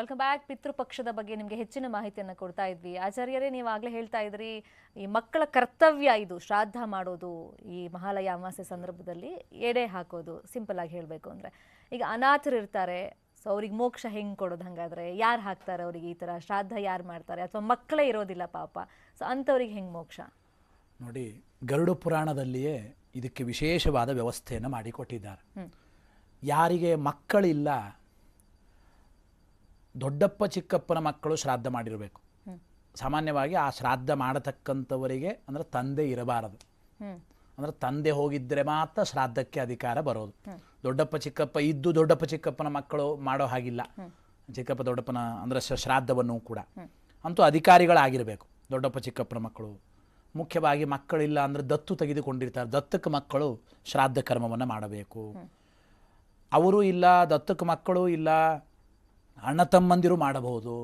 Welcome back ಪಿತೃಪಕ್ಷದ ಬಗ್ಗೆ ನಿಮಗೆ ಹೆಚ್ಚಿನ ಮಾಹಿತಿಯನ್ನು ಕೊಡ್ತಾ ಇದ್ವಿ. ಆಚಾರ್ಯರೇ ನೀವು ಆಗಲೇ ಹೇಳ್ತಾ ಇದ್ರಿ ಈ ಮಕ್ಕಳ ಕರ್ತವ್ಯ ಇದು. ಶ್ರಾದ್ದ ಮಾಡೋದು ಈ ಮಹಾಲಯ ಅಮಾವಾಸ್ಯೆ ಸಂದರ್ಭದಲ್ಲಿ ಎಡೆ ಹಾಕೋದು. ಸಿಂಪಲ್ ಆಗಿ ಹೇಳಬೇಕು ಅಂದರೆ. ಈಗ ಅನಾಥರು ಇರ್ತಾರೆ ಸೊ ಅವ್ರಿಗೆ ಮೋಕ್ಷ ಹೆಂಗೆ ಕೊಡೋದು ಹಾಗಾದ್ರೆ? ಯಾರು ಹಾಕ್ತಾರೆ ಅವರಿಗೆ ಈ ಥರ ಶ್ರಾದ್ದ ಯಾರು ಮಾಡ್ತಾರೆ? ಅಥವಾ ಮಕ್ಕಳೇ ಇರೋದಿಲ್ಲ ಪಾಪ. ಸೊ ಅಂಥವ್ರಿಗೆ ಹೆಂಗೆ ಮೋಕ್ಷ? ನೋಡಿ ಗರುಡ ಪುರಾಣದಲ್ಲಿಯೇ ಇದಕ್ಕೆ ವಿಶೇಷವಾದ ವ್ಯವಸ್ಥೆಯನ್ನು ಮಾಡಿಕೊಟ್ಟಿದ್ದಾರೆ. ಯಾರಿಗೆ ಮಕ್ಕಳಿಲ್ಲ ದೊಡ್ಡಪ್ಪ ಚಿಕ್ಕಪ್ಪನ ಮಕ್ಕಳು ಶ್ರಾದ್ದ ಮಾಡಿರಬೇಕು. ಸಾಮಾನ್ಯವಾಗಿ ಆ ಶ್ರಾದ್ದ ಮಾಡತಕ್ಕಂಥವರಿಗೆ ಅಂದರೆ ತಂದೆ ಇರಬಾರದು. ಅಂದರೆ ತಂದೆ ಹೋಗಿದ್ದರೆ ಮಾತ್ರ ಶ್ರಾದ್ದಕ್ಕೆ ಅಧಿಕಾರ ಬರೋದು. ದೊಡ್ಡಪ್ಪ ಚಿಕ್ಕಪ್ಪ ಇದ್ದು ದೊಡ್ಡಪ್ಪ ಚಿಕ್ಕಪ್ಪನ ಮಕ್ಕಳು ಮಾಡೋ ಹಾಗಿಲ್ಲ. ಚಿಕ್ಕಪ್ಪ ದೊಡ್ಡಪ್ಪನ ಅಂದರೆ ಶ- ಶ್ರಾದ್ದವನ್ನು ಕೂಡ. ಅಂತೂ ಅಧಿಕಾರಿಗಳಾಗಿರಬೇಕು. ದೊಡ್ಡಪ್ಪ ಚಿಕ್ಕಪ್ಪನ ಮಕ್ಕಳು. ಮುಖ್ಯವಾಗಿ ಮಕ್ಕಳಿಲ್ಲ ಅಂದರೆ ದತ್ತು ತೆಗೆದುಕೊಂಡಿರ್ತಾರೆ. ದತ್ತಕ್ಕೆ ಮಕ್ಕಳು ಶ್ರಾದ್ದ ಕರ್ಮವನ್ನು ಮಾಡಬೇಕು. ಅವರು ಇಲ್ಲ ದತ್ತಕ್ಕೆ ಮಕ್ಕಳು ಇಲ್ಲ ಅಣ್ಣ ತಮ್ಮಂದಿರು ಮಾಡಬಹುದು.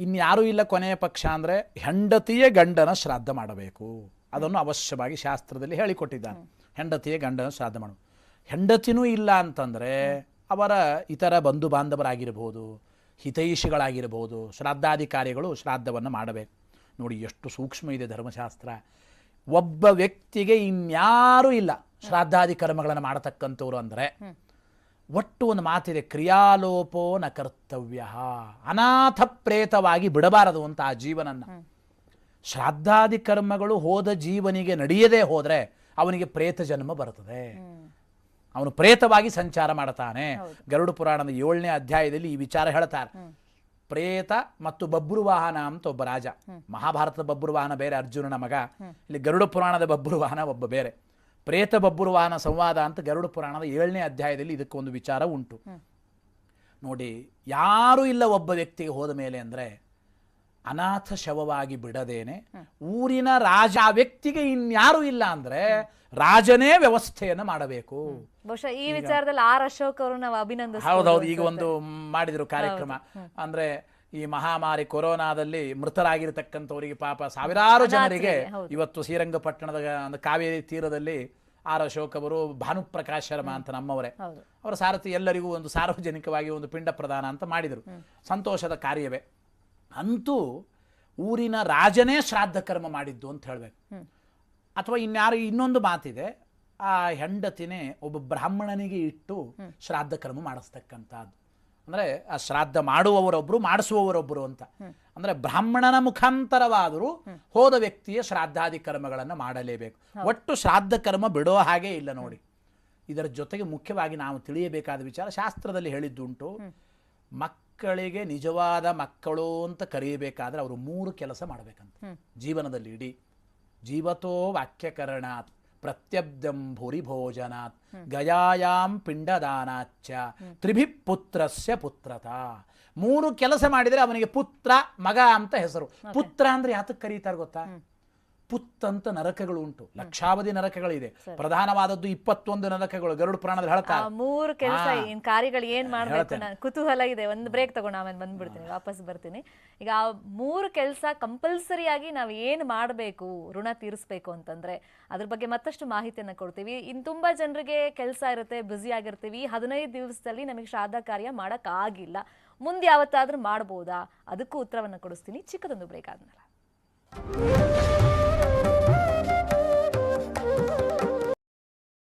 ಇನ್ಯಾರೂ ಇಲ್ಲ ಕೊನೆಯ ಪಕ್ಷ ಅಂದರೆ ಹೆಂಡತಿಯ ಗಂಡನ ಶ್ರಾದ್ದ ಮಾಡಬೇಕು. ಅದನ್ನು ಅವಶ್ಯವಾಗಿ ಶಾಸ್ತ್ರದಲ್ಲಿ ಹೇಳಿಕೊಟ್ಟಿದ್ದಾನೆ. ಹೆಂಡತಿಯ ಗಂಡನ ಶ್ರಾದ್ದ ಮಾಡು. ಹೆಂಡತಿನೂ ಇಲ್ಲ ಅಂತಂದರೆ ಅವರ ಇತರ ಬಂಧು ಬಾಂಧವರಾಗಿರ್ಬೋದು ಹಿತೈಷಿಗಳಾಗಿರ್ಬೋದು ಶ್ರಾದ್ದಾಧಿಕಾರಿಗಳು ಶ್ರಾದ್ದವನ್ನು ಮಾಡಬೇಕು. ನೋಡಿ ಎಷ್ಟು ಸೂಕ್ಷ್ಮ ಇದೆ ಧರ್ಮಶಾಸ್ತ್ರ. ಒಬ್ಬ ವ್ಯಕ್ತಿಗೆ ಇನ್ಯಾರೂ ಇಲ್ಲ ಶ್ರಾದ್ದಾದಿ ಕರ್ಮಗಳನ್ನು ಮಾಡತಕ್ಕಂಥವ್ರು ಅಂದರೆ ಒಟ್ಟು ಒಂದು ಮಾತಿದೆ ಕ್ರಿಯಾಲೋಪೋ ನ ಕರ್ತವ್ಯ. ಅನಾಥ ಪ್ರೇತವಾಗಿ ಬಿಡಬಾರದು ಅಂತ ಆ ಜೀವನನ್ನು. ಶ್ರಾದ್ದಾದಿ ಕರ್ಮಗಳು ಹೋದ ಜೀವನಿಗೆ ನಡೆಯದೇ ಹೋದರೆ ಅವನಿಗೆ ಪ್ರೇತ ಜನ್ಮ ಬರುತ್ತದೆ. ಅವನು ಪ್ರೇತವಾಗಿ ಸಂಚಾರ ಮಾಡ್ತಾನೆ. ಗರುಡ ಪುರಾಣದ ಏಳನೇ ಅಧ್ಯಾಯದಲ್ಲಿ ಈ ವಿಚಾರ ಹೇಳ್ತಾರೆ. ಪ್ರೇತ ಮತ್ತು ಬಬ್ರುವಾಹನ ಅಂತ ಒಬ್ಬ ರಾಜ. ಮಹಾಭಾರತದ ಬಬ್ರುವಾಹನ ಬೇರೆ ಅರ್ಜುನನ ಮಗ. ಇಲ್ಲಿ ಗರುಡ ಪುರಾಣದ ಬಬ್ರುವಾಹನ ಒಬ್ಬ ಬೇರೆ. ಪ್ರೇತ ಬಬ್ಬುರುವಾಹನ ಸಂವಾದ ಅಂತ ಗರುಡ ಪುರಾಣದ ಏಳನೇ ಅಧ್ಯಾಯದಲ್ಲಿ ಇದಕ್ಕೊಂದು ವಿಚಾರ ಉಂಟು. ನೋಡಿ ಯಾರೂ ಇಲ್ಲ ಒಬ್ಬ ವ್ಯಕ್ತಿಗೆ ಹೋದ ಮೇಲೆ ಅಂದರೆ ಅನಾಥ ಶವವಾಗಿ ಬಿಡದೇನೆ ಊರಿನ ರಾಜ ಆ ವ್ಯಕ್ತಿಗೆ ಇನ್ಯಾರು ಇಲ್ಲ ಅಂದ್ರೆ ರಾಜನೇ ವ್ಯವಸ್ಥೆಯನ್ನು ಮಾಡಬೇಕು. ಬಹುಶಃ ಈ ವಿಚಾರದಲ್ಲಿ ಆರ್ ಅಶೋಕ್ ಅವರು ನಾವು ಅಭಿನಂದ ಹೌದೌದು ಈಗ ಒಂದು ಮಾಡಿದ್ರು ಕಾರ್ಯಕ್ರಮ. ಅಂದ್ರೆ ಈ ಮಹಾಮಾರಿ ಕೊರೋನಾದಲ್ಲಿ ಮೃತರಾಗಿರ್ತಕ್ಕಂಥವರಿಗೆ ಪಾಪ ಸಾವಿರಾರು ಜನರಿಗೆ ಇವತ್ತು ಶ್ರೀರಂಗಪಟ್ಟಣದ ಕಾವೇರಿ ತೀರದಲ್ಲಿ ಆರ್ ಅಶೋಕ್ ಅವರು ಭಾನುಪ್ರಕಾಶ್ ಶರ್ಮಾ ಅಂತ ನಮ್ಮವರೇ. ಅವರ ಸಾರಥಿ ಎಲ್ಲರಿಗೂ ಒಂದು ಸಾರ್ವಜನಿಕವಾಗಿ ಒಂದು ಪಿಂಡ ಪ್ರದಾನ ಅಂತ ಮಾಡಿದರು. ಸಂತೋಷದ ಕಾರ್ಯವೇ. ಅಂತೂ ಊರಿನ ರಾಜನೇ ಶ್ರಾದ್ದ ಕರ್ಮ ಮಾಡಿದ್ದು ಅಂತ ಹೇಳಬೇಕು. ಅಥವಾ ಇನ್ಯಾರು ಇನ್ನೊಂದು ಮಾತಿದೆ ಆ ಹೆಂಡತಿನೇ ಒಬ್ಬ ಬ್ರಾಹ್ಮಣನಿಗೆ ಇಟ್ಟು ಶ್ರಾದ್ದ ಕರ್ಮ ಮಾಡಿಸ್ತಕ್ಕಂಥದ್ದು. ಅಂದರೆ ಆ ಶ್ರಾದ್ದ ಮಾಡುವವರೊಬ್ಬರು ಮಾಡಿಸುವವರೊಬ್ಬರು ಅಂತ. ಅಂದರೆ ಬ್ರಾಹ್ಮಣನ ಮುಖಾಂತರವಾದರೂ ಹೋದ ವ್ಯಕ್ತಿಯ ಶ್ರಾದ್ದಾದಿ ಕರ್ಮಗಳನ್ನು ಮಾಡಲೇಬೇಕು. ಒಟ್ಟು ಶ್ರಾದ್ದ ಕರ್ಮ ಬಿಡೋ ಹಾಗೆ ಇಲ್ಲ ನೋಡಿ. ಇದರ ಜೊತೆಗೆ ಮುಖ್ಯವಾಗಿ ನಾವು ತಿಳಿಯಬೇಕಾದ ವಿಚಾರ ಶಾಸ್ತ್ರದಲ್ಲಿ ಹೇಳಿದ್ದುಂಟು. ಮಕ್ಕಳಿಗೆ ನಿಜವಾದ ಮಕ್ಕಳು ಅಂತ ಕರೆಯಬೇಕಾದ್ರೆ ಅವರು ಮೂರು ಕೆಲಸ ಮಾಡಬೇಕಂತ. ಜೀವನದಲ್ಲಿ ಇಡೀ ಜೀವತೋ ವಾಕ್ಯಕರಣಾತ್. ಪ್ರತ್ಯಬ್ಧಂ ಭೂರಿ ಭೋಜನಾತ್ ಗಯಾಯಾಂ ಪಿಂಡದಾನಾಚ ತ್ರಿಭಿ ಪುತ್ರಸ್ಯ ಪುತ್ರತ ಮೂರು ಕೆಲಸ ಮಾಡಿದರೆ ಅವನಿಗೆ ಪುತ್ರ ಮಗ ಅಂತ ಹೆಸರು. ಪುತ್ರ ಅಂದ್ರೆ ಯಾತಕ್ಕೆ ಕರೀತಾರೆ ಗೊತ್ತಾ? ಪುತ್ ಅಂತ ನರಕಗಳು ಉಂಟು. ಲಕ್ಷಾವಧಿ ನರಕಗಳಿದೆ. ಪ್ರಧಾನವಾದದ್ದು ಇಪ್ಪತ್ತೊಂದು ನರಕಗಳು ಗರುಡ ಪ್ರಾಣದಲ್ಲಿ ಹೇಳ್ತಾರೆ. ಮೂರು ಕೆಲಸ ಏನ್ ಕಾರ್ಯಗಳು ಏನ್ ಮಾಡ್ಬೇಕು ಕುತೂಹಲ ಇದೆ. ಒಂದು ಬ್ರೇಕ್ ತಗೊಂಡು ಆಮೇಲೆ ಬಂದ್ಬಿಡ್ತೀನಿ ವಾಪಸ್ ಬರ್ತೀನಿ. ಈಗ ಆ ಮೂರು ಕೆಲಸ ಕಂಪಲ್ಸರಿ ಆಗಿ ನಾವು ಏನ್ ಮಾಡಬೇಕು ಋಣ ತೀರಿಸ್ಬೇಕು ಅಂತಂದ್ರೆ ಅದ್ರ ಬಗ್ಗೆ ಮತ್ತಷ್ಟು ಮಾಹಿತಿಯನ್ನ ಕೊಡ್ತೀವಿ. ಇನ್ ತುಂಬಾ ಜನರಿಗೆ ಕೆಲಸ ಇರುತ್ತೆ ಬ್ಯುಸಿ ಆಗಿರ್ತೀವಿ. ಹದಿನೈದು ದಿವಸದಲ್ಲಿ ನಮಗೆ ಶ್ರಾದ್ದ ಕಾರ್ಯ ಮಾಡಕ್ ಆಗಿಲ್ಲ ಮುಂದೆ ಯಾವತ್ತಾದ್ರೂ ಮಾಡ್ಬೋದಾ? ಅದಕ್ಕೂ ಉತ್ತರವನ್ನು ಕೊಡಿಸ್ತೀನಿ. ಚಿಕ್ಕದೊಂದು ಬ್ರೇಕ್ ಆದ್ಮೇಲೆ.